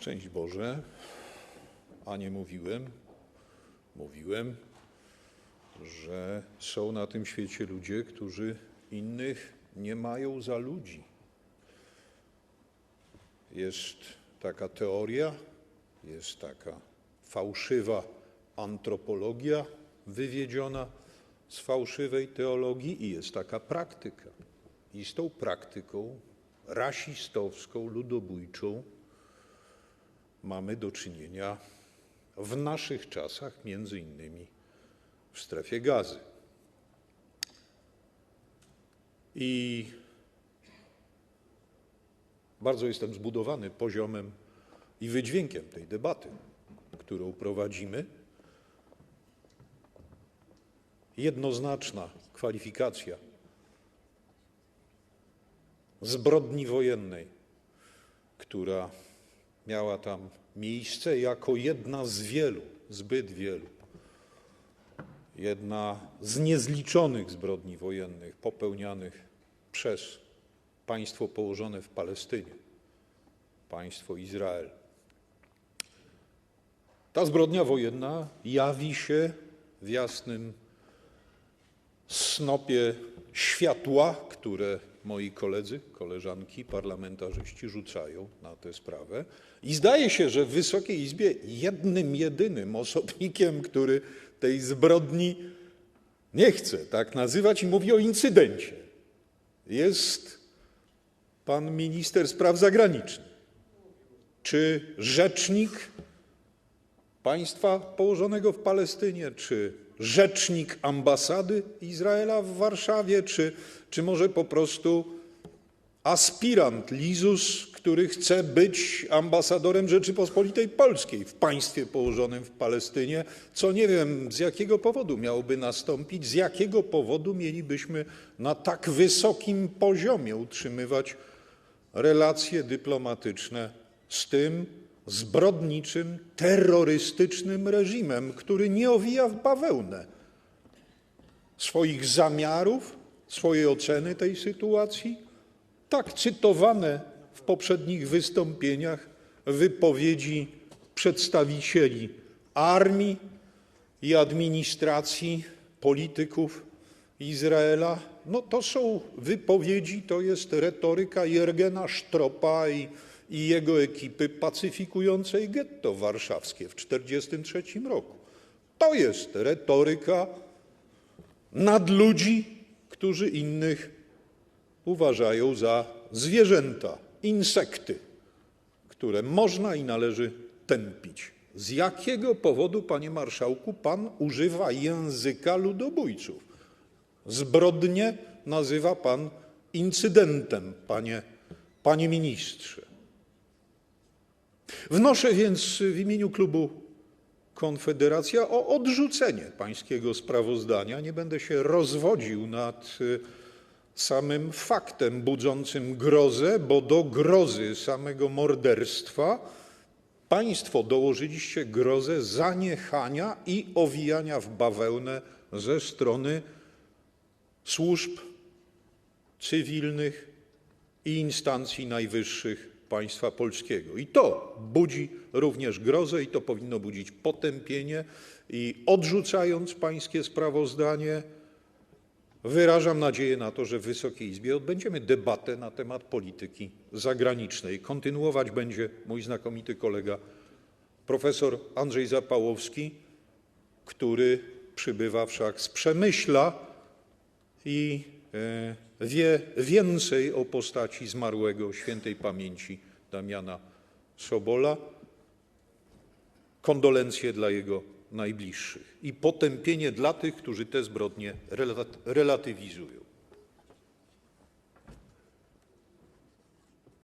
Szczęść Boże, a nie mówiłem, mówiłem, że są na tym świecie ludzie, którzy innych nie mają za ludzi. Jest taka teoria, jest taka fałszywa antropologia wywiedziona z fałszywej teologii i jest taka praktyka. I z tą praktyką rasistowską, ludobójczą mamy do czynienia w naszych czasach, między innymi w strefie gazy. I bardzo jestem zbudowany poziomem i wydźwiękiem tej debaty, którą prowadzimy. Jednoznaczna kwalifikacja zbrodni wojennej, która miała tam miejsce jako jedna z wielu, zbyt wielu, jedna z niezliczonych zbrodni wojennych popełnianych przez państwo położone w Palestynie, państwo Izrael. Ta zbrodnia wojenna jawi się w jasnym snopie światła, które moi koledzy, koleżanki, parlamentarzyści rzucają na tę sprawę. I zdaje się, że w Wysokiej Izbie jednym, jedynym osobnikiem, który tej zbrodni nie chce tak nazywać i mówi o incydencie, jest pan minister spraw zagranicznych. Czy rzecznik państwa położonego w Palestynie, czy rzecznik ambasady Izraela w Warszawie, czy, czy może po prostu aspirant Lizus, który chce być ambasadorem Rzeczypospolitej Polskiej w państwie położonym w Palestynie, co nie wiem z jakiego powodu miałoby nastąpić, z jakiego powodu mielibyśmy na tak wysokim poziomie utrzymywać relacje dyplomatyczne z tym zbrodniczym, terrorystycznym reżimem, który nie owija w bawełnę swoich zamiarów, swojej oceny tej sytuacji, tak cytowane w poprzednich wystąpieniach wypowiedzi przedstawicieli armii i administracji, polityków Izraela, no to są wypowiedzi, to jest retoryka Jergena Sztropa i, i jego ekipy pacyfikującej getto warszawskie w 1943 roku. To jest retoryka nadludzi, którzy innych uważają za zwierzęta, insekty, które można i należy tępić. Z jakiego powodu, panie marszałku, pan używa języka ludobójców? Zbrodnie nazywa pan incydentem, panie, panie ministrze. Wnoszę więc w imieniu klubu Konfederacja o odrzucenie pańskiego sprawozdania. Nie będę się rozwodził nad samym faktem budzącym grozę, bo do grozy samego morderstwa państwo dołożyliście grozę zaniechania i owijania w bawełnę ze strony służb cywilnych i instancji najwyższych państwa polskiego. I to budzi również grozę, i to powinno budzić potępienie. I odrzucając pańskie sprawozdanie, wyrażam nadzieję na to, że w Wysokiej Izbie odbędziemy debatę na temat polityki zagranicznej. Kontynuować będzie mój znakomity kolega profesor Andrzej Zapałowski, który przybywa wszak z Przemyśla i wie więcej o postaci zmarłego świętej pamięci Damiana Sobola. Kondolencje dla jego najbliższych i potępienie dla tych, którzy te zbrodnie relatywizują.